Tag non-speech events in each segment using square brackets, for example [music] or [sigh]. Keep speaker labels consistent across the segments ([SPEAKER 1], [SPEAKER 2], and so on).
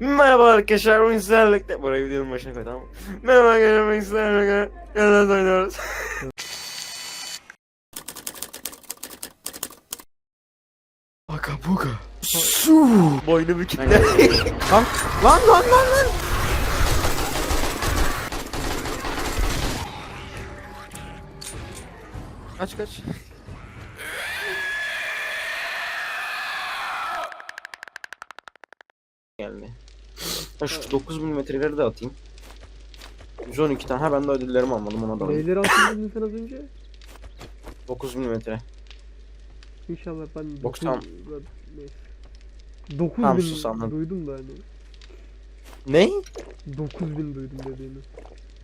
[SPEAKER 1] Merhaba arkadaşlar, bugün sizlerle birlikte... Burayı videonun başına koy tamam? Merhaba arkadaşlar, bugün sizlerle birlikte... Yanına oynuyoruz. [laughs] Baka buka. Su. Boynu bükükler. lan lan lan lan lan. Kaç kaç. Geldi. Ben şu 9 milimetreleri de atayım. 112 tane. Ha ben de ödüllerimi almadım ona da alayım.
[SPEAKER 2] Neyleri attın sen az önce?
[SPEAKER 1] 9 milimetre.
[SPEAKER 2] İnşallah ben. 9
[SPEAKER 1] Tamam,
[SPEAKER 2] bin
[SPEAKER 1] sus, anladım.
[SPEAKER 2] duydum da hani.
[SPEAKER 1] Ne?
[SPEAKER 2] 9 bin duydum dediğini.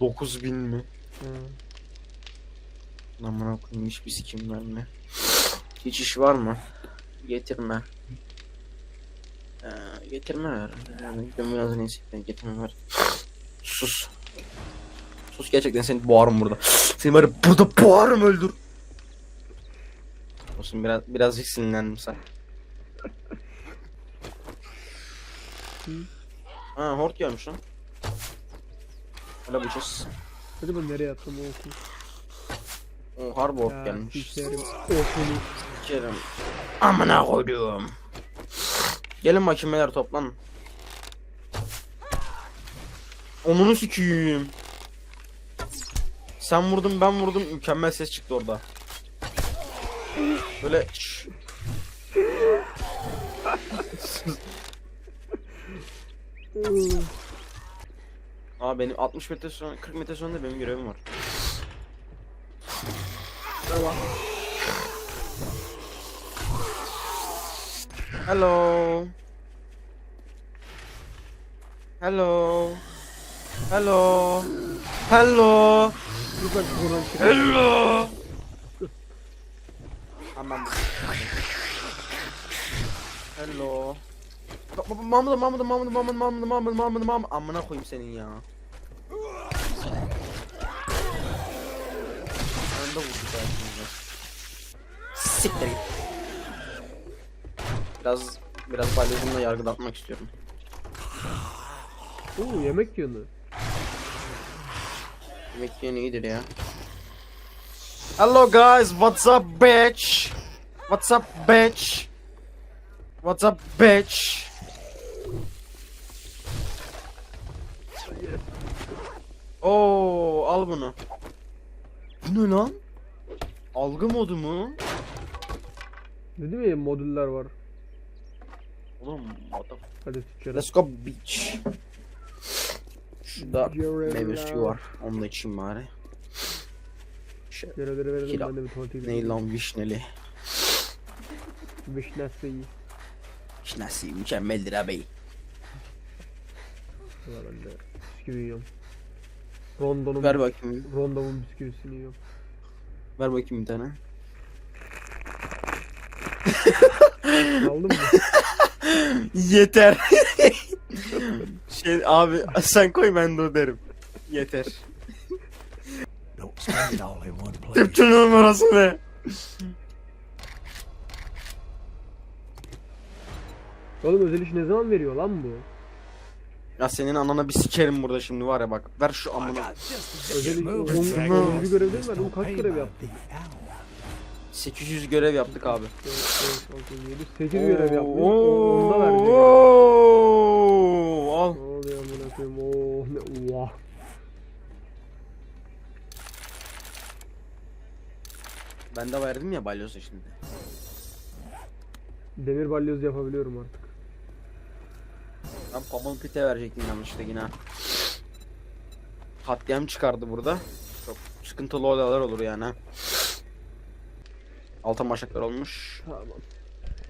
[SPEAKER 1] 9000 mi?
[SPEAKER 2] Ha.
[SPEAKER 1] Lan bana koyayım hiçbir sikim verme. Hiç iş var mı? Getirme. Getirme ver. Yani ben biraz neyse ben ver. Sus. Sus gerçekten seni boğarım burada. Seni var ya burada boğarım öldür. Olsun biraz birazcık sinirlendim sen. Ha hort gelmiş lan. Öyle bıçız.
[SPEAKER 2] Acaba nereye attım o okulu?
[SPEAKER 1] O harbi hort gelmiş.
[SPEAKER 2] sikerim. Okulu.
[SPEAKER 1] Kerem. Amına koydum. Gelin beyler toplan. Onunu sikiyim. Sen vurdun ben vurdum mükemmel ses çıktı orada. Böyle. Aa benim 60 metre sonra 40 metre sonra benim görevim var. Merhaba. Hello. Hello. Hello. Hello.
[SPEAKER 2] Hello.
[SPEAKER 1] Hello. Tamam. Hello. Mamda mamda mamda mamda mamda mamda mamda mamda amına koyayım senin ya. Önde vurdu belki. Siktir git. Biraz biraz balyozumla yargılatmak istiyorum.
[SPEAKER 2] Oo yemek yiyorsun.
[SPEAKER 1] Yemek yiyen iyidir ya. Hello guys, what's up bitch? What's up bitch? What's up bitch? Oo, al bunu. Bu ne lan? Algı modu mu?
[SPEAKER 2] Dedim ya modüller var.
[SPEAKER 1] Oğlum, what the
[SPEAKER 2] Hadi sıçarız.
[SPEAKER 1] Let's go beach. Şurada meyve suyu var. Onu da içeyim bari. Şey,
[SPEAKER 2] Görevleri verelim ben de bir tuvalete
[SPEAKER 1] ne
[SPEAKER 2] gideyim.
[SPEAKER 1] lan vişneli.
[SPEAKER 2] Vişnesi iyi.
[SPEAKER 1] Vişnesi mükemmeldir abi.
[SPEAKER 2] Valla ben de bisküvi yiyorum. Rondo'nun
[SPEAKER 1] Ver bakayım.
[SPEAKER 2] Rondo'nun bisküvisini yiyorum.
[SPEAKER 1] Ver bakayım bir tane.
[SPEAKER 2] Aldın mı? [laughs]
[SPEAKER 1] Yeter. şey abi sen koy ben de öderim. Yeter. Tüpçü numarası ne?
[SPEAKER 2] Oğlum özel iş ne zaman veriyor lan bu?
[SPEAKER 1] Ya senin anana bir sikerim burada şimdi var ya bak. Ver şu amına.
[SPEAKER 2] Özel iş
[SPEAKER 3] moving
[SPEAKER 2] 10.
[SPEAKER 3] track.
[SPEAKER 2] 10. görev değil mi?
[SPEAKER 3] Don't
[SPEAKER 2] kaç görev
[SPEAKER 3] hour.
[SPEAKER 1] 800 görev yaptık abi.
[SPEAKER 2] 8 görev yapmış. Onda verdi.
[SPEAKER 1] Oo, Al.
[SPEAKER 2] Ne oluyor amına koyayım? Oo ne oha.
[SPEAKER 1] Ben de verdim ya balyozu şimdi.
[SPEAKER 2] Demir balyoz yapabiliyorum artık.
[SPEAKER 1] Ben pamuk pite verecektim yanlışlıkla yine. Katliam çıkardı burada. Çok sıkıntılı olaylar olur yani. Altan başaklar olmuş.
[SPEAKER 2] Tamam.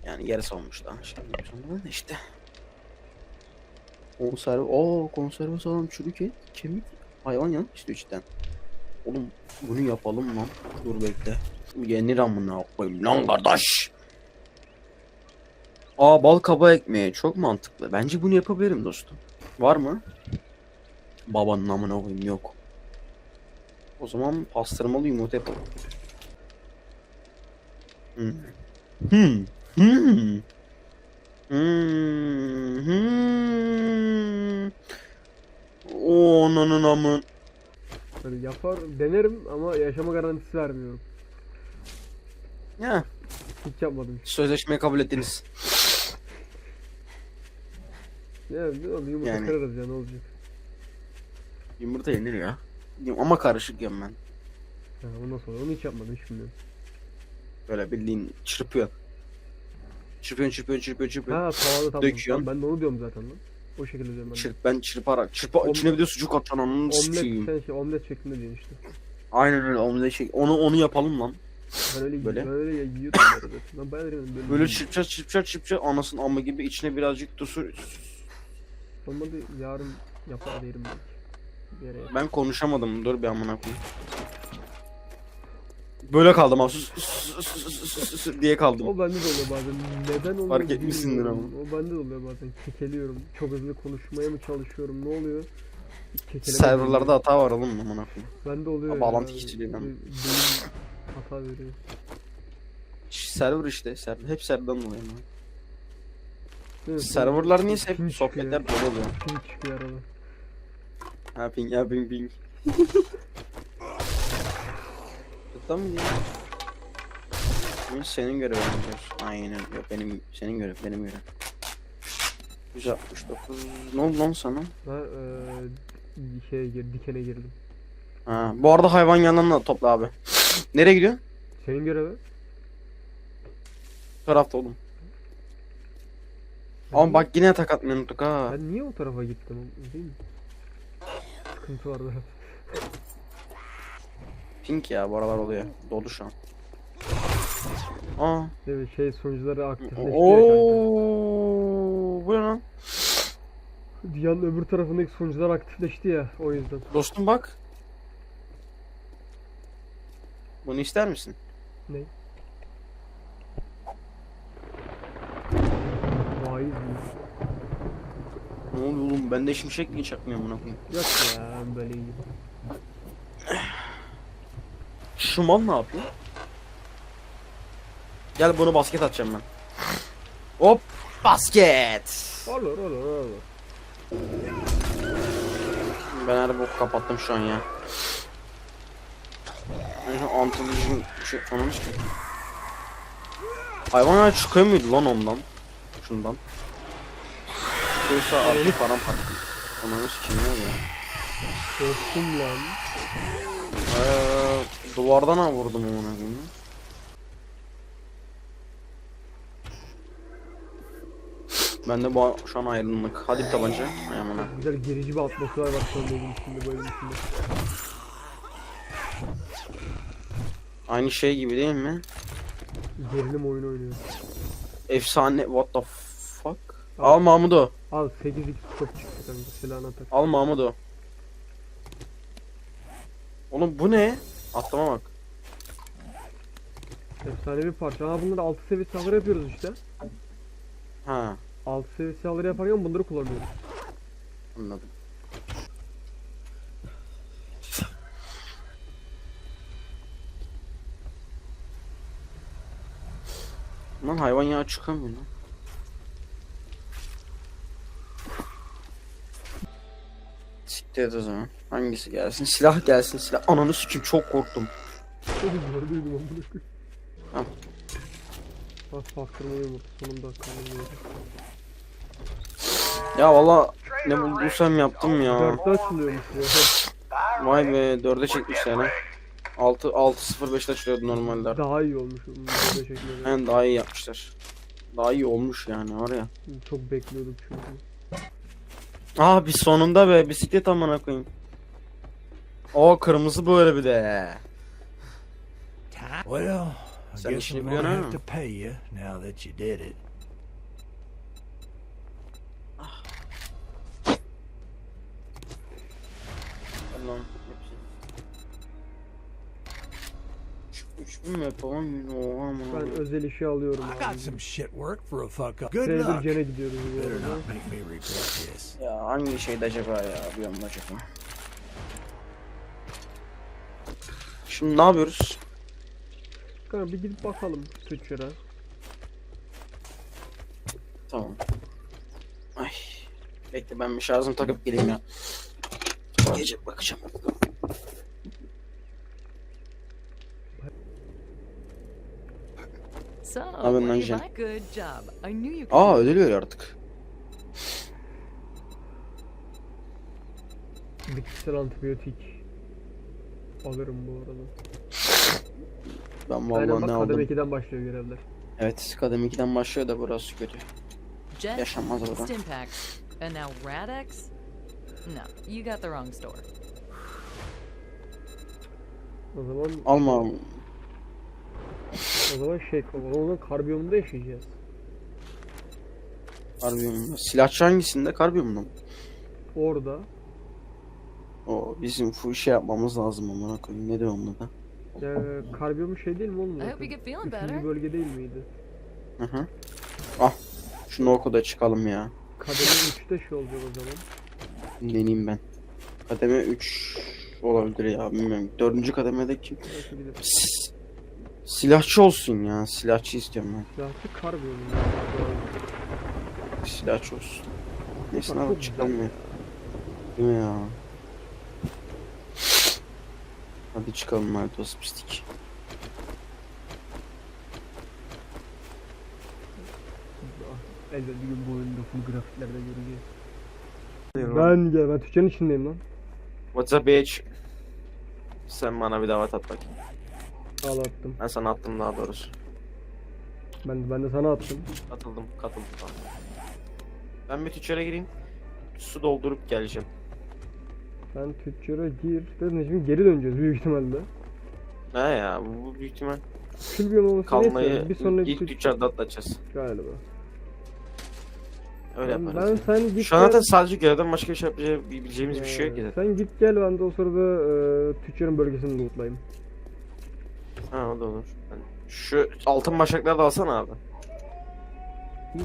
[SPEAKER 1] Yani yarısı olmuş daha. Şimdi işte. Konserve, o konserve sağlam çürük et, kemik, hayvan yan işte cidden. Oğlum bunu yapalım lan. Dur bekle. Yenir amına koyayım lan kardeş. Aa bal kaba ekmeği çok mantıklı. Bence bunu yapabilirim dostum. Var mı? Babanın amına koyayım yok. O zaman pastırmalı yumurta yapalım. Hmm. Hmm. Hmm. Hmm. Hmm. Ananın amın.
[SPEAKER 2] Böyle yapar denerim ama yaşama garantisi vermiyorum.
[SPEAKER 1] Ya
[SPEAKER 2] Hiç yapmadım.
[SPEAKER 1] sözleşmeyi kabul ettiniz.
[SPEAKER 2] Ya ne oldu yumurta
[SPEAKER 1] Yani.
[SPEAKER 2] kırarız ya ne olacak.
[SPEAKER 1] Yumurta yenir ya. Ama karışık yem ben.
[SPEAKER 2] Ha, ondan sonra onu hiç yapmadım hiç bilmiyorum.
[SPEAKER 1] Böyle bildiğin çırpıyor. Çırpıyorsun çırpıyorsun çırpıyorsun çırpıyorsun.
[SPEAKER 2] Ha tavada tamam.
[SPEAKER 1] Döküyorsun.
[SPEAKER 2] Tamam, ben de onu diyorum zaten lan. O şekilde diyorum ben de.
[SPEAKER 1] Çırp ben çırparak. Çırpa
[SPEAKER 2] Om-
[SPEAKER 1] içine bir de sucuk atacaksın ananı
[SPEAKER 2] Omlet
[SPEAKER 1] sikeyim.
[SPEAKER 2] sen şey omlet şeklinde diyorsun işte.
[SPEAKER 1] Aynen öyle omlet şey. Onu onu yapalım lan.
[SPEAKER 2] Ben öyle
[SPEAKER 1] Böyle.
[SPEAKER 2] ben öyle yiyordum böyle. Ben bayağı böyle.
[SPEAKER 1] Böyle çırpacağız çırpacağız çırpacağız anasının amma gibi içine birazcık da su.
[SPEAKER 2] Olmadı yarın yapar derim belki. Bir yere.
[SPEAKER 1] Ben konuşamadım. Dur bir amına koyayım. Böyle kaldım abi. Sus, sus, sus, sus, sus, sus diye kaldım.
[SPEAKER 2] O bende de oluyor bazen. Neden oluyor
[SPEAKER 1] Fark etmişsindir
[SPEAKER 2] bilmiyorum. O bende de oluyor bazen. Kekeliyorum. Çok hızlı konuşmaya mı çalışıyorum? Ne oluyor? Kekeleme
[SPEAKER 1] Serverlarda hata var oğlum amına koyayım.
[SPEAKER 2] Bende oluyor.
[SPEAKER 1] Ha, bağlantı
[SPEAKER 2] ya.
[SPEAKER 1] kesiliyor lan.
[SPEAKER 2] Be- Beyin hata veriyor.
[SPEAKER 1] Server işte. Server. Hep serverdan dolayı. ama.
[SPEAKER 2] Mi?
[SPEAKER 1] Serverlar
[SPEAKER 2] Ping
[SPEAKER 1] hep sohbetler dolu oluyor.
[SPEAKER 2] Ping çıkıyor arada.
[SPEAKER 1] Ha ping ya ping ping. [laughs] Mi diyor? Ama Senin görevin diyor. Aynen yok benim senin görev benim görev. 169 ne oldu lan sana?
[SPEAKER 2] Ben eee şeye gir, dikene girdim.
[SPEAKER 1] Ha, bu arada hayvan yanlarına topla abi. Nereye gidiyor?
[SPEAKER 2] Senin görevi?
[SPEAKER 1] Bu tarafta oğlum.
[SPEAKER 2] Ben
[SPEAKER 1] Ama
[SPEAKER 2] niye-
[SPEAKER 1] bak yine tak atmayı unuttuk ha.
[SPEAKER 2] Ben niye o tarafa gittim? Değil mi? Sıkıntı var biraz.
[SPEAKER 1] Pink ya bu aralar oluyor. Dolu şu an. Aa.
[SPEAKER 2] Evet şey sonuçları aktifleşti ya kanka.
[SPEAKER 1] Oo. Bu ne lan?
[SPEAKER 2] Dünyanın öbür tarafındaki sonuçlar aktifleşti ya o yüzden.
[SPEAKER 1] Dostum bak. Bunu ister misin?
[SPEAKER 2] Ne? Vay be.
[SPEAKER 1] Ne oluyor oğlum? Bende şimşek niye çakmıyor buna?
[SPEAKER 2] Yok ya ben böyle iyiyim.
[SPEAKER 1] Şu mal ne yapıyor? Gel bunu basket atacağım ben. Hop! Basket!
[SPEAKER 2] Olur olur olur.
[SPEAKER 1] Ben her boku kapattım şu an ya. Ben şu antoloji şey anlamış ki. Hayvanlar çıkıyor muydu lan ondan? Şundan. Çıkıyorsa artık paramparça. Ananı sikeyim ne oluyor?
[SPEAKER 2] Korktum lan.
[SPEAKER 1] Eee duvardan ha vurdum ona koyayım. Ben de bu şu an ayrılmak. Hadi bir tabanca. Ay amına.
[SPEAKER 2] Güzel gerici bir atmosfer var şu an benim içinde böyle içinde.
[SPEAKER 1] Aynı şey gibi değil mi?
[SPEAKER 2] Gerilim oyunu oynuyor.
[SPEAKER 1] Efsane what the fuck? Al Mahmudo.
[SPEAKER 2] Al 8 x top çıktı silahına tak.
[SPEAKER 1] Al Mahmudo. Oğlum bu ne? Atlama bak.
[SPEAKER 2] Efsane bir parça. Ha bunları 6 seviye silahları yapıyoruz işte.
[SPEAKER 1] Ha
[SPEAKER 2] 6 seviye silahları yaparken bunları kullanıyoruz.
[SPEAKER 1] anladım. Lan hayvan yağı çıkamıyor lan. Siktir et o zaman. Hangisi gelsin? Silah gelsin silah. Ananı sikim çok korktum.
[SPEAKER 2] Çok gördüydüm amına koyayım.
[SPEAKER 1] Tamam.
[SPEAKER 2] Bak baktırma yumurta sonunda kalın
[SPEAKER 1] Ya valla ne bulduysam yaptım ya.
[SPEAKER 2] Dörtte açılıyormuş ya.
[SPEAKER 1] Vay be dörde çekmişler ha. 6 6.05'te açılıyordu normalde.
[SPEAKER 2] Daha iyi olmuş. bunu.
[SPEAKER 1] Yani daha iyi yapmışlar. Daha iyi olmuş yani var ya.
[SPEAKER 2] Çok bekliyorduk çünkü.
[SPEAKER 1] Aa bir sonunda be bisiklet amına koyayım. O kırmızı böyle bir de.
[SPEAKER 3] Well, I
[SPEAKER 1] Sen
[SPEAKER 3] guess
[SPEAKER 1] işini
[SPEAKER 3] I'm gonna
[SPEAKER 1] biliyorsun
[SPEAKER 3] have
[SPEAKER 1] ha.
[SPEAKER 3] to pay you now that you did it.
[SPEAKER 1] Allah'ım hepsi. Şu Üç bin mi yapalım? Oha amına
[SPEAKER 2] Ben özel işi alıyorum
[SPEAKER 3] I
[SPEAKER 2] abi.
[SPEAKER 3] got some shit work for a fuck up. Good luck.
[SPEAKER 2] Cene gidiyoruz bu
[SPEAKER 3] Better
[SPEAKER 2] arada.
[SPEAKER 3] not make me regret this.
[SPEAKER 1] Ya hangi şeydi acaba ya? Bir anda acaba. Şimdi ne yapıyoruz?
[SPEAKER 2] Kanka bir gidip bakalım tüccara.
[SPEAKER 1] Tamam. Ay. Bekle ben bir şarjımı takıp geleyim ya. Gece bakacağım.
[SPEAKER 4] So,
[SPEAKER 1] Abi
[SPEAKER 4] what do you
[SPEAKER 1] Nanjan.
[SPEAKER 4] like? Good job. I knew you could.
[SPEAKER 1] Aa ödül veriyor artık.
[SPEAKER 2] Bitkisel antibiyotik. Alırım bu arada.
[SPEAKER 1] Ben
[SPEAKER 2] Aynen
[SPEAKER 1] vallahi
[SPEAKER 2] bak
[SPEAKER 1] ne
[SPEAKER 2] kademe
[SPEAKER 1] aldım.
[SPEAKER 2] 2'den başlıyor görevler.
[SPEAKER 1] Evet kadem 2'den başlıyor da burası kötü.
[SPEAKER 4] Jet,
[SPEAKER 1] Yaşanmaz orada.
[SPEAKER 4] Stimpack, and now Radex? No, you got the wrong store.
[SPEAKER 2] O zaman
[SPEAKER 1] Alma.
[SPEAKER 2] O zaman şey o zaman karbiyonunda yaşayacağız.
[SPEAKER 1] Karbiyumda. Silahçı hangisinde? Karbiyumda mı?
[SPEAKER 2] Orada
[SPEAKER 1] O bizim full şey yapmamız lazım amına koyayım. Ne diyor onun da?
[SPEAKER 2] yani karbiyon şey değil mi oğlum?
[SPEAKER 4] I hope
[SPEAKER 2] zaten?
[SPEAKER 4] you get feeling
[SPEAKER 2] Üçüncü bölge değil miydi?
[SPEAKER 1] Hı hı. Ah. Şunu oku da çıkalım ya.
[SPEAKER 2] Kademe 3'te şey olacak o zaman.
[SPEAKER 1] Deneyeyim ben. Kademe 3 olabilir ya bilmiyorum. Dördüncü kademede kim?
[SPEAKER 2] Belki bir de
[SPEAKER 1] S- Silahçı olsun ya. Silahçı istiyorum ben.
[SPEAKER 2] silahçı karbiyon.
[SPEAKER 1] Silahçı olsun. Neyse
[SPEAKER 2] güzel
[SPEAKER 1] çıkalım ya. Değil mi ya? Hadi çıkalım Martos pislik.
[SPEAKER 2] Elbet bir gün bu oyunda full grafiklerde göreceğiz. Ben gel ben Türkçenin içindeyim lan.
[SPEAKER 5] What's up bitch? Sen bana bir davet at bakayım.
[SPEAKER 2] Al attım.
[SPEAKER 5] Ben sana attım daha doğrusu.
[SPEAKER 2] Ben, ben de sana attım.
[SPEAKER 5] Katıldım, katıldım. Tamam. Ben bir tüccara gireyim. Su doldurup geleceğim.
[SPEAKER 2] Ben tüccara gir. Dedin şimdi geri döneceğiz büyük ihtimalle.
[SPEAKER 5] Ne ya bu büyük ihtimal
[SPEAKER 2] Külbiyon olması
[SPEAKER 5] kalmayı
[SPEAKER 2] neyse. Bir sonraki
[SPEAKER 5] ilk
[SPEAKER 2] tüc-
[SPEAKER 5] tüccarda atlatacağız.
[SPEAKER 2] Galiba.
[SPEAKER 5] Öyle
[SPEAKER 2] Ben,
[SPEAKER 5] yaparız.
[SPEAKER 2] ben sen git
[SPEAKER 5] Şu an zaten sadece görevden başka bir şey yapabileceğimiz bir şey yok ki
[SPEAKER 2] Ee,
[SPEAKER 5] zaten.
[SPEAKER 2] Sen git gel ben de o sırada e, tüccarın bölgesini lootlayayım.
[SPEAKER 5] Ha o da olur. Şu altın başakları da alsana abi.
[SPEAKER 2] Mi?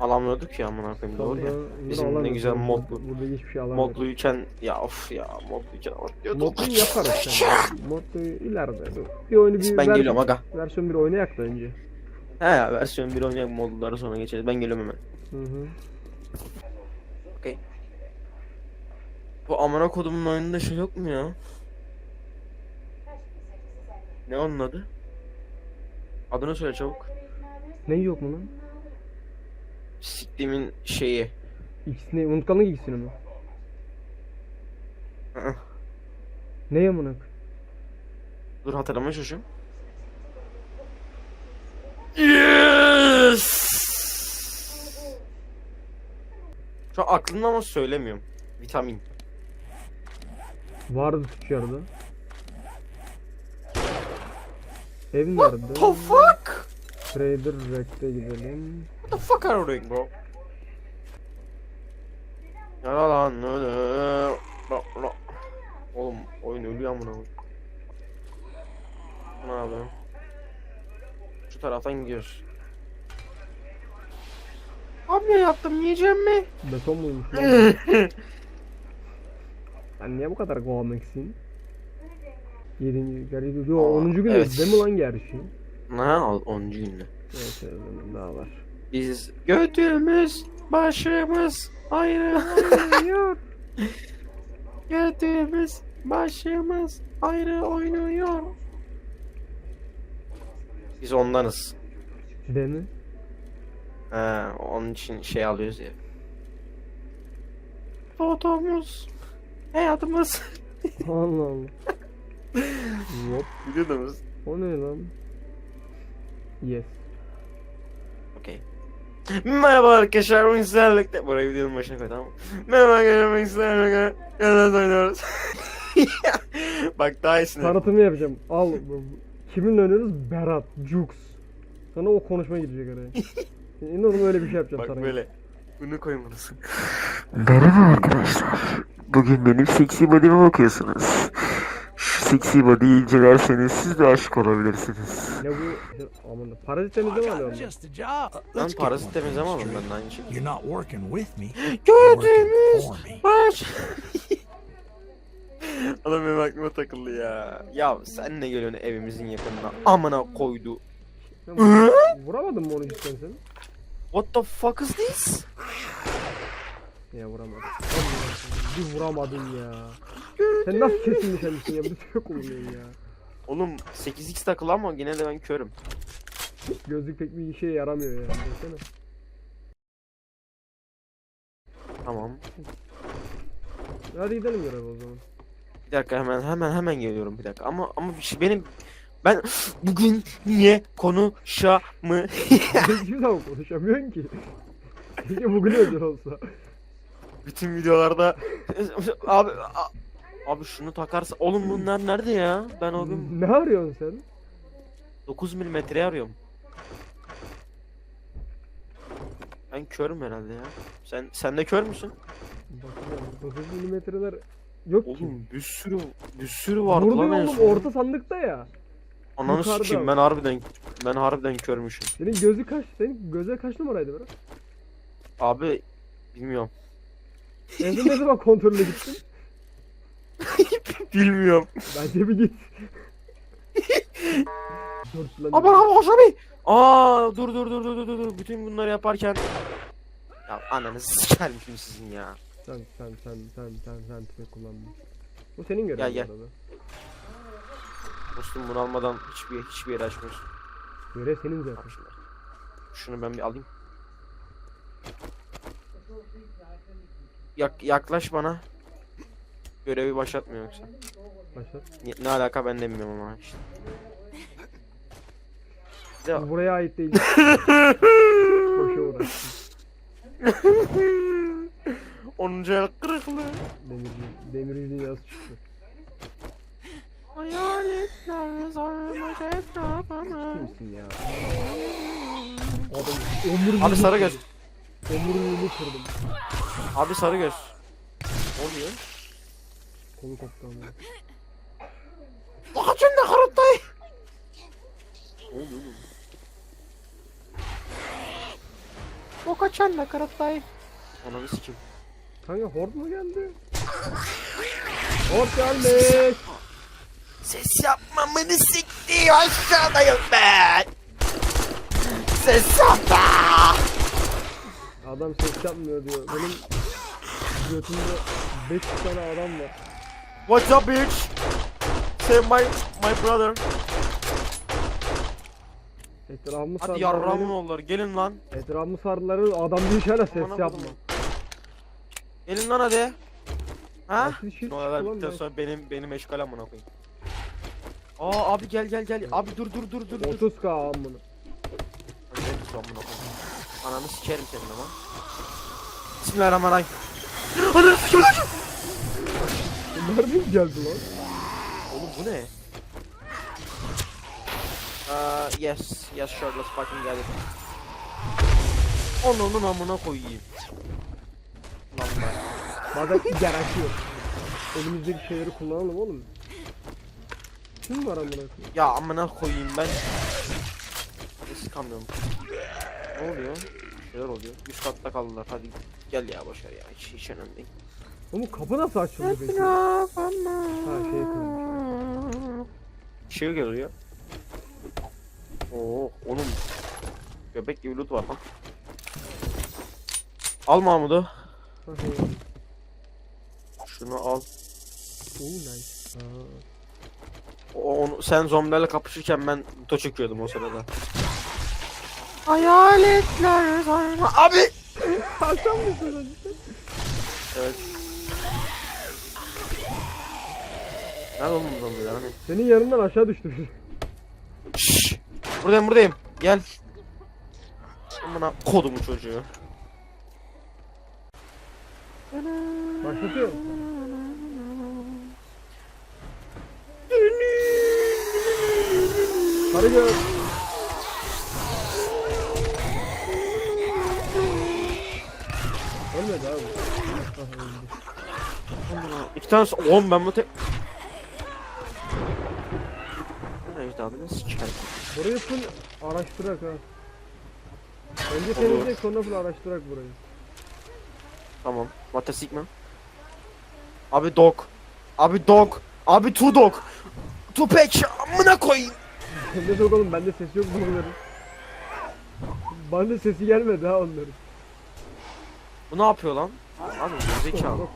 [SPEAKER 5] Alamıyorduk ya amına koyayım doğru ya. Bizim ne güzel modlu-
[SPEAKER 2] Burada hiçbir şey alamıyoruz.
[SPEAKER 5] Modluyken ya of ya modluyken alamıyorduk.
[SPEAKER 2] Modluyu yaparız sen. Modluyu ileride. Bir oyunu bir
[SPEAKER 5] Ben geliyorum aga.
[SPEAKER 2] versiyon bir oynayak da önce.
[SPEAKER 5] He ya versiyon 1 oynayalım modları sonra geçeriz. Ben geliyorum hemen.
[SPEAKER 2] Hı hı.
[SPEAKER 5] Bu amına kodumun oyununda şey yok mu ya? Ne onun adı? Adını söyle çabuk.
[SPEAKER 2] Ne yok mu lan?
[SPEAKER 5] Siktiğimin şeyi.
[SPEAKER 2] İkisini, unutkanlık ikisini mi?
[SPEAKER 5] Hı.
[SPEAKER 2] Ne yamınak?
[SPEAKER 5] Dur hatırlamaya çalışıyorum. Yes! Şu an aklımda ama söylemiyorum. Vitamin.
[SPEAKER 2] Vardı tüccarda. Ev nerede?
[SPEAKER 5] What the fuck?
[SPEAKER 2] Trader Rack'te gidelim.
[SPEAKER 5] What the fuck are you doing bro? Ya lan öyle. Oğlum oyun ölüyor amına koyayım. Ne abi? Şu taraftan gidiyoruz. Abi ne yaptım yiyeceğim mi?
[SPEAKER 2] Beton muymuş lan? [laughs] Sen niye bu kadar komiksin? 7. garip. Yo
[SPEAKER 5] Aa,
[SPEAKER 2] 10. gün
[SPEAKER 5] evet.
[SPEAKER 2] değil mi lan gerçi?
[SPEAKER 5] Ha 10. günde.
[SPEAKER 2] Evet evet daha var.
[SPEAKER 5] Biz götümüz başımız ayrı [laughs]
[SPEAKER 2] Yok.
[SPEAKER 5] Götümüz başımız ayrı oynuyor. Biz ondanız.
[SPEAKER 2] Değil mi?
[SPEAKER 5] He, onun için şey alıyoruz ya. Fotomuz, hayatımız. [laughs]
[SPEAKER 2] Allah Allah. Hop.
[SPEAKER 5] Biliyordunuz.
[SPEAKER 2] O ne lan? Yes.
[SPEAKER 5] Okey. Merhaba arkadaşlar, bugün sizlerle birlikte... Burayı videonun başına koy tamam mı? Merhaba arkadaşlar, bugün sizlerle birlikte... Yalnız oynuyoruz. [laughs] Bak daha iyisini.
[SPEAKER 2] Tanıtımı yapacağım. Al. Kiminle oynuyoruz? Berat. Jux. Sana o konuşma girecek araya. [laughs] İnanın öyle bir şey yapacağım
[SPEAKER 5] Bak
[SPEAKER 2] sana.
[SPEAKER 5] böyle. Bunu koymalısın.
[SPEAKER 6] Merhaba arkadaşlar. Bugün benim seksi body'me bakıyorsunuz. Seksi body'yi incelerseniz siz de aşık olabilirsiniz.
[SPEAKER 2] Ne bu? Aman da. Parazit temizleme mi alıyor onlar?
[SPEAKER 3] Just a job.
[SPEAKER 5] Ben parazit
[SPEAKER 3] one
[SPEAKER 5] temizleme
[SPEAKER 3] straight.
[SPEAKER 5] ben aynı şey.
[SPEAKER 3] You're not working with me. You're working
[SPEAKER 5] Götümüz
[SPEAKER 3] for me.
[SPEAKER 5] baş. [laughs] Adam benim aklıma takıldı ya. Ya sen ne geliyorsun evimizin yakınına? Amına koydu.
[SPEAKER 2] Sen vur- Vuramadın mı onu cidden sen?
[SPEAKER 5] What the fuck is this?
[SPEAKER 2] Ya vuramadım. Bir vuramadın ya. Sen nasıl kesin nişanlısın ya? Bir de yok oluyor ya.
[SPEAKER 5] Oğlum 8x takılı ama yine de ben körüm.
[SPEAKER 2] Gözlük pek bir işe yaramıyor ya. Desene.
[SPEAKER 5] Tamam.
[SPEAKER 2] Hadi gidelim görev o zaman.
[SPEAKER 5] Bir dakika hemen hemen hemen geliyorum bir dakika. Ama ama bir şey benim ben bugün niye konuşamı
[SPEAKER 2] Hiçbir zaman konuşamıyorsun ki. Keşke bugün özel olsa.
[SPEAKER 5] Bütün videolarda [laughs] abi a- abi şunu takarsa oğlum bunlar nerede ya? Ben o gün
[SPEAKER 2] Ne arıyorsun sen?
[SPEAKER 5] 9 milimetre arıyorum. Ben körüm herhalde ya. Sen sen de kör müsün?
[SPEAKER 2] Bakıyorum 9 milimetreler yok ki.
[SPEAKER 5] Oğlum bir sürü bir sürü vardı
[SPEAKER 2] Burada
[SPEAKER 5] lan en
[SPEAKER 2] oğlum
[SPEAKER 5] son.
[SPEAKER 2] orta sandıkta ya.
[SPEAKER 5] Ananı
[SPEAKER 2] yukarıda.
[SPEAKER 5] sikeyim ben harbiden ben harbiden körmüşüm.
[SPEAKER 2] Senin gözü kaç? Senin göze kaç numaraydı biraz?
[SPEAKER 5] Abi bilmiyorum.
[SPEAKER 2] En son ne zaman kontrole gittin?
[SPEAKER 5] Bilmiyorum.
[SPEAKER 2] Bence bir git.
[SPEAKER 5] Aman aman abi. Aa dur dur dur dur dur dur. Bütün bunları yaparken ya ananızı sikermişim sizin ya.
[SPEAKER 2] Sen sen sen sen sen sen tüfek kullandın. Bu senin görevin
[SPEAKER 5] Gel, gel. Dostum bunu almadan hiçbir hiçbir yere açmıyorsun.
[SPEAKER 2] Görev senin zaten.
[SPEAKER 5] Şunu ben bir alayım. Yak, yaklaş bana. Görevi başlatmıyor yoksa.
[SPEAKER 2] Başlat.
[SPEAKER 5] Ne, ne alaka ben de bilmiyorum ama işte.
[SPEAKER 2] Bu buraya ait değil. [laughs] Boşa uğraştın.
[SPEAKER 5] 10. el kırıklığı.
[SPEAKER 2] Demirci, demirci dünyası çıktı.
[SPEAKER 5] Hayaletler sarmış etrafımı.
[SPEAKER 2] Kimsin ya? Adam
[SPEAKER 5] Abi sarı göz.
[SPEAKER 2] Omuriliğini kırdım.
[SPEAKER 5] Abi sarı göz. Ne oluyor?
[SPEAKER 2] Kolu koptu ama.
[SPEAKER 5] Kaçın da karıttay. Ne oluyor oğlum? O kaçan da karıttay. Ananı sikeyim.
[SPEAKER 2] Kanka hord mu geldi? Hord gelmiş.
[SPEAKER 5] Ses yapmamını sikti aşağıdayım ben. Ses yapma.
[SPEAKER 2] Adam ses yapmıyor diyor. Benim götümde 5 tane adam var.
[SPEAKER 5] What's up bitch? Say my my brother.
[SPEAKER 2] Etrafımı
[SPEAKER 5] Hadi
[SPEAKER 2] sardılar.
[SPEAKER 5] yarramın oğulları gelin lan.
[SPEAKER 2] Etrafımı sardılar. Adam bir hala ses
[SPEAKER 5] Aman
[SPEAKER 2] yapma.
[SPEAKER 5] Gelin lan hadi. Ha?
[SPEAKER 2] Çıktı lan
[SPEAKER 5] bittikten
[SPEAKER 2] ben.
[SPEAKER 5] sonra benim benim eşkal amına koyayım. Aa abi gel gel gel. Abi dur dur dur dur dur.
[SPEAKER 2] 30k amına.
[SPEAKER 5] Hadi gel dur amına koyayım. Ananı sikerim senin ama. Bismillahirrahmanirrahim. Ananı sikerim.
[SPEAKER 2] Nereden geldi lan?
[SPEAKER 5] Oğlum bu ne? Uh, yes, yes sure, let's fucking get it. Onun amına koyayım. Lan ben.
[SPEAKER 2] Bazen gerekiyor. Elimizdeki şeyleri kullanalım oğlum. Kim var amına koyayım?
[SPEAKER 5] Ya amına koyayım ben. Sıkamıyorum. Ne oluyor? Şeyler oluyor. Üst katta kaldılar. Hadi gel ya boşver ya. Hiç, hiç önemli değil.
[SPEAKER 2] Oğlum kapı nasıl açıldı peki? Ha şey kırmış.
[SPEAKER 5] Şey geliyor. Oo, onun göbek gibi loot var lan. Al
[SPEAKER 2] şey.
[SPEAKER 5] Şunu al.
[SPEAKER 2] Oo nice.
[SPEAKER 5] O, onu, sen zombilerle kapışırken ben to çekiyordum o sırada. Hayaletler sarma. Abi!
[SPEAKER 2] Hasan mısın?
[SPEAKER 5] Evet. Nerede oğlum bu?
[SPEAKER 2] Senin yanından aşağı düştü.
[SPEAKER 5] Şşş! Buradayım buradayım. Gel. Amına kodumu çocuğu.
[SPEAKER 2] Başlatıyor. Sarı göz. Ölmedi abi.
[SPEAKER 5] İki tane oğlum ben bu tek... Neyse abi ne sikerim.
[SPEAKER 2] Burayı full araştırak ha. Önce
[SPEAKER 5] Olur.
[SPEAKER 2] temizleyek sonra full araştırak burayı.
[SPEAKER 5] Tamam. What a sigma. Abi dog. Abi dog. Abi two dog. Two patch. Amına koyayım. [laughs]
[SPEAKER 2] Ne sok oğlum bende ses yok bunların. Bende sesi gelmedi ha onların.
[SPEAKER 5] Bu ne yapıyor lan? Abi zekalı.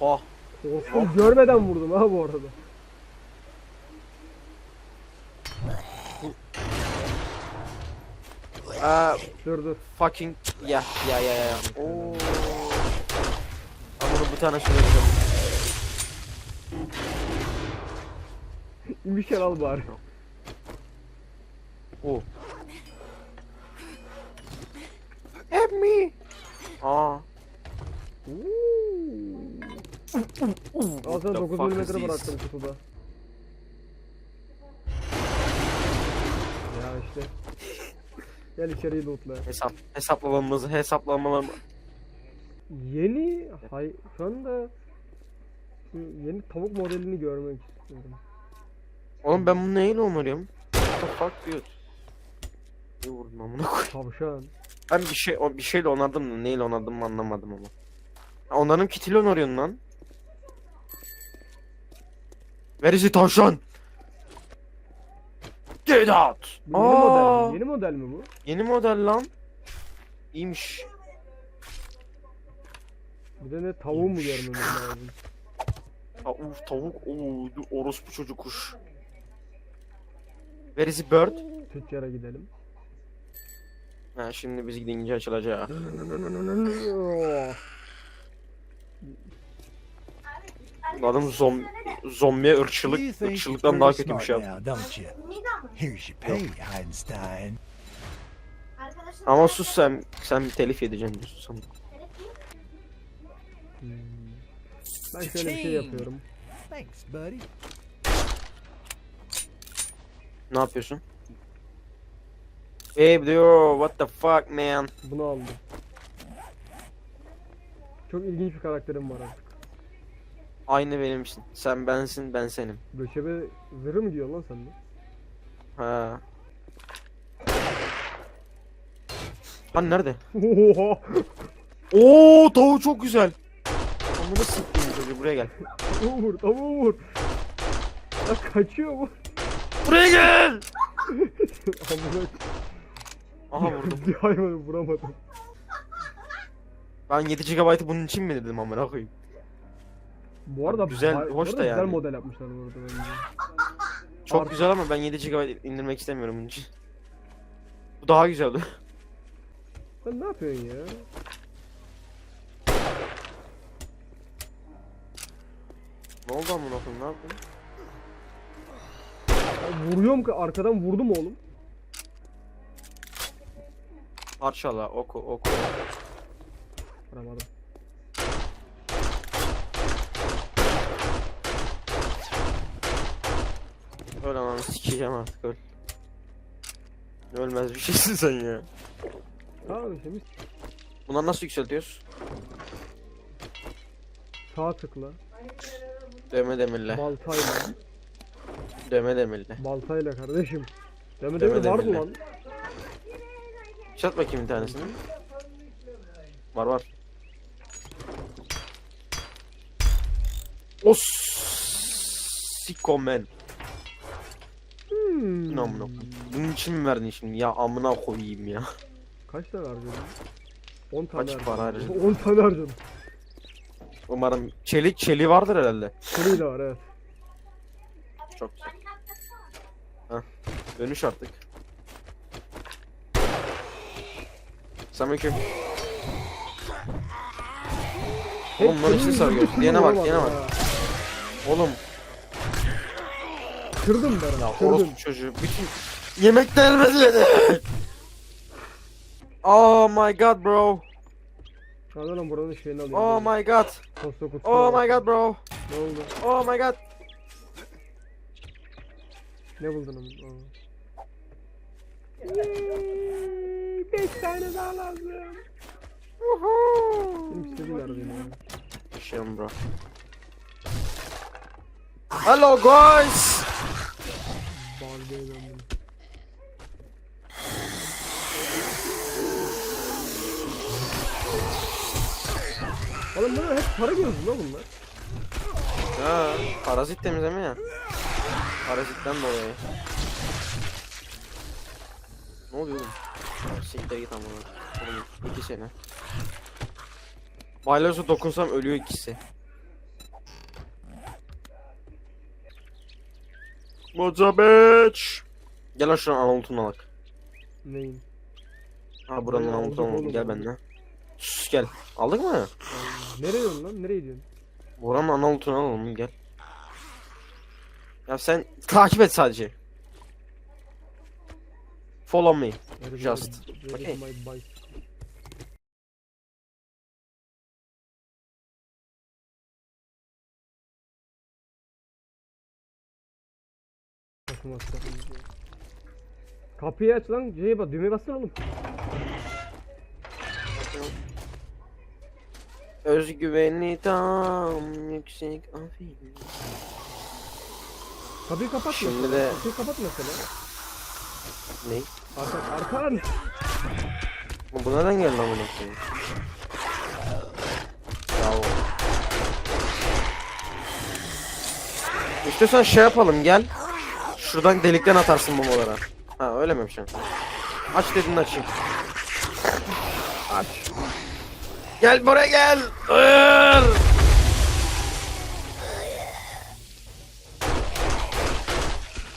[SPEAKER 1] Oha.
[SPEAKER 2] Korktum görmeden vurdum ha bu arada.
[SPEAKER 5] Aa,
[SPEAKER 2] Dur dur.
[SPEAKER 5] fucking ya ya ya ya. Oo. Ben bunu bir tane şöyle yapacağım.
[SPEAKER 2] İmişken al bari.
[SPEAKER 5] Oo. Help me. Aa. The
[SPEAKER 2] 9
[SPEAKER 5] fuck
[SPEAKER 2] mm
[SPEAKER 5] is this?
[SPEAKER 2] bıraktım kutuda. Ya işte. Gel içeriği lootla.
[SPEAKER 5] Hesap hesaplamalarımızı hesaplamalarımı.
[SPEAKER 2] Yeni hay şu anda yeni tavuk modelini görmek istiyorum.
[SPEAKER 5] Oğlum ben bunu neyle onarıyorum? What the fuck dude? Ne vurdun amına koy.
[SPEAKER 2] Tavşan.
[SPEAKER 5] Ben bir şey o- bir şeyle onardım da neyle onardım anlamadım ama. Ha, onarım kitiyle onarıyorsun lan. The tavşan? Get out!
[SPEAKER 2] Bu yeni model
[SPEAKER 5] Aa,
[SPEAKER 2] mi? Yeni model mi bu?
[SPEAKER 5] Yeni model lan. İyiymiş.
[SPEAKER 2] Bir de ne tavuğu mu görmemiz lazım?
[SPEAKER 5] Uf, tavuk. Oo, orospu çocuk kuş. The bird?
[SPEAKER 2] Tüccara gidelim.
[SPEAKER 5] Ha, şimdi biz gidince açılacak. Adam zom zombiye ırkçılık, ırkçılıktan daha kötü bir şey yaptı. Ama sus sen, sen bir telif edeceksin
[SPEAKER 2] hmm. Ben şöyle bir şey yapıyorum.
[SPEAKER 3] Thanks, buddy.
[SPEAKER 5] Ne yapıyorsun? Babe diyor, what the fuck man?
[SPEAKER 2] Bunu aldım. Çok ilginç bir karakterim var artık.
[SPEAKER 5] Aynı benimsin. Sen bensin, ben senim.
[SPEAKER 2] Göçebe zırhı mı diyor lan sende?
[SPEAKER 5] Ha. Lan nerede?
[SPEAKER 2] Oha!
[SPEAKER 5] Oo, tavuğu çok güzel. Amına sikeyim çocuğu buraya gel.
[SPEAKER 2] Tavuğu vur, tavuğu vur. Ya kaçıyor bu.
[SPEAKER 5] Buraya gel. [laughs]
[SPEAKER 2] Amına
[SPEAKER 5] Aha [laughs] vurdum.
[SPEAKER 2] bir hayvanı vuramadım.
[SPEAKER 5] Ben 7 GB'ı bunun için mi dedim amına koyayım?
[SPEAKER 2] Bu arada
[SPEAKER 5] Güzel,
[SPEAKER 2] bu
[SPEAKER 5] hoş
[SPEAKER 2] arada
[SPEAKER 5] da
[SPEAKER 2] güzel
[SPEAKER 5] yani.
[SPEAKER 2] model yapmışlar bu arada bence.
[SPEAKER 5] Çok
[SPEAKER 2] Artı-
[SPEAKER 5] güzel ama ben 7 GB indirmek istemiyorum bunun için. Bu daha güzeldi.
[SPEAKER 2] Sen ne yapıyorsun ya?
[SPEAKER 5] ne oldu amına koyayım ne yaptın?
[SPEAKER 2] Ya vuruyorum ki arkadan vurdum oğlum.
[SPEAKER 5] Parçala oku oku.
[SPEAKER 2] Vuramadım.
[SPEAKER 5] Öl ananı sikeceğim artık öl. Ölmez bir şeysin sen ya.
[SPEAKER 2] Tamam işte biz
[SPEAKER 5] Bunları nasıl yükseltiyoruz?
[SPEAKER 2] sağ tıkla,
[SPEAKER 5] Dövme demirle.
[SPEAKER 2] baltayla,
[SPEAKER 5] Dövme demirle.
[SPEAKER 2] baltayla kardeşim. Deme demir vardı
[SPEAKER 5] demirle.
[SPEAKER 2] lan.
[SPEAKER 5] Yükselt bakayım bir tanesini. Var var. Os Sikomen.
[SPEAKER 2] Hmm.
[SPEAKER 5] Amına? Bunun için mi verdin şimdi? Ya amına koyayım ya.
[SPEAKER 2] Kaç tane harcadın? 10 tane
[SPEAKER 5] Kaç para harcadın?
[SPEAKER 2] 10 [laughs] tane harcadım.
[SPEAKER 5] Umarım çelik çeliği vardır herhalde.
[SPEAKER 2] Seri de var evet.
[SPEAKER 5] Çok güzel. Heh, dönüş artık. Selamünaleyküm. Oğlum bunlar içini sarıyor. Diyene bak, diyene bak. Oğlum,
[SPEAKER 2] Kırdım ben
[SPEAKER 5] ya orospu çocuğu. Bütün yemeklerimizi yedi. Oh my god bro.
[SPEAKER 2] Hadi lan buranın şeyini alayım.
[SPEAKER 5] Oh my god.
[SPEAKER 2] Posta kutusu.
[SPEAKER 5] Oh my god bro.
[SPEAKER 2] Ne oldu?
[SPEAKER 5] Oh my god.
[SPEAKER 2] Ne buldun onu? 5 tane daha lazım. Benim istediğim nerede ya?
[SPEAKER 5] Yaşıyorum bro. Hello guys.
[SPEAKER 2] Balde'ye döndüm. Oğlum bunlar hep para gözü lan bunlar.
[SPEAKER 5] Ha, parazit temizleme ya. Parazitten dolayı. Ne oluyor oğlum? Şey, Siktir git amına. Oğlum iki sene. Baylaz'a dokunsam ölüyor ikisi. Moza bitch. Gel lan şuna Arnold'un alak.
[SPEAKER 2] Neyin?
[SPEAKER 5] Ha buranın Arnold'un alalım gel benimle. Sus gel. Aldık mı?
[SPEAKER 2] Ay, nereye diyorsun lan? Nereye diyorsun?
[SPEAKER 5] Buranın Arnold'un alalım gel. Ya sen takip et sadece. Follow me. Just. Okay.
[SPEAKER 2] bak. Kapıyı aç lan. C'ye bas. Düğmeye bassana oğlum.
[SPEAKER 5] Özgüveni tam yüksek afiyet.
[SPEAKER 2] Kapıyı kapat
[SPEAKER 5] Şimdi
[SPEAKER 2] mesela.
[SPEAKER 5] de-
[SPEAKER 2] Kapıyı kapat mesela.
[SPEAKER 5] Ne?
[SPEAKER 2] Arkan. Arkan.
[SPEAKER 5] Bu neden geldi lan bunu? Bravo. İstiyorsan şey yapalım gel. Şuradan delikten atarsın bombalara. Ha öyle mi yapacaksın? Aç dedin açayım. Aç. Gel buraya gel. Hayır.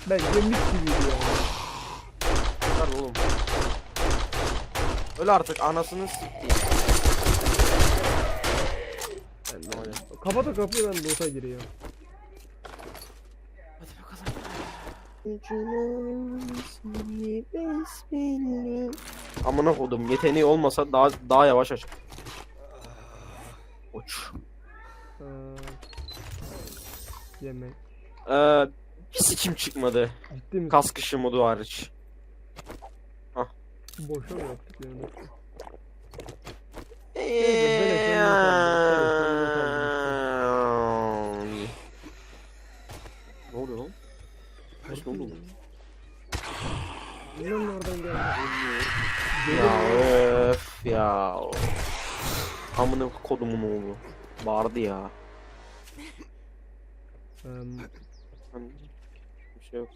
[SPEAKER 2] Bence mis gibiydi yani.
[SPEAKER 5] Oğlum. Öyle artık anasını sikeyim. Ben de öyle.
[SPEAKER 2] Kapat o kapıyı ben loot'a gireyim.
[SPEAKER 5] Hadi bakalım. Amına kodum yeteneği olmasa daha daha yavaş aç. Uç.
[SPEAKER 2] Ee, yemek.
[SPEAKER 5] Ee, bir sikim çıkmadı.
[SPEAKER 2] Ciddi misin?
[SPEAKER 5] Kas kışı modu hariç.
[SPEAKER 2] Boşa mı yaptık yani?
[SPEAKER 5] Ne oluyor lan? Ne oldu?
[SPEAKER 2] Bilmem nereden geldi.
[SPEAKER 5] Ya öf ya. Amına kodumun oğlu. Bağırdı ya.
[SPEAKER 2] Eee,
[SPEAKER 5] Bir şey yok.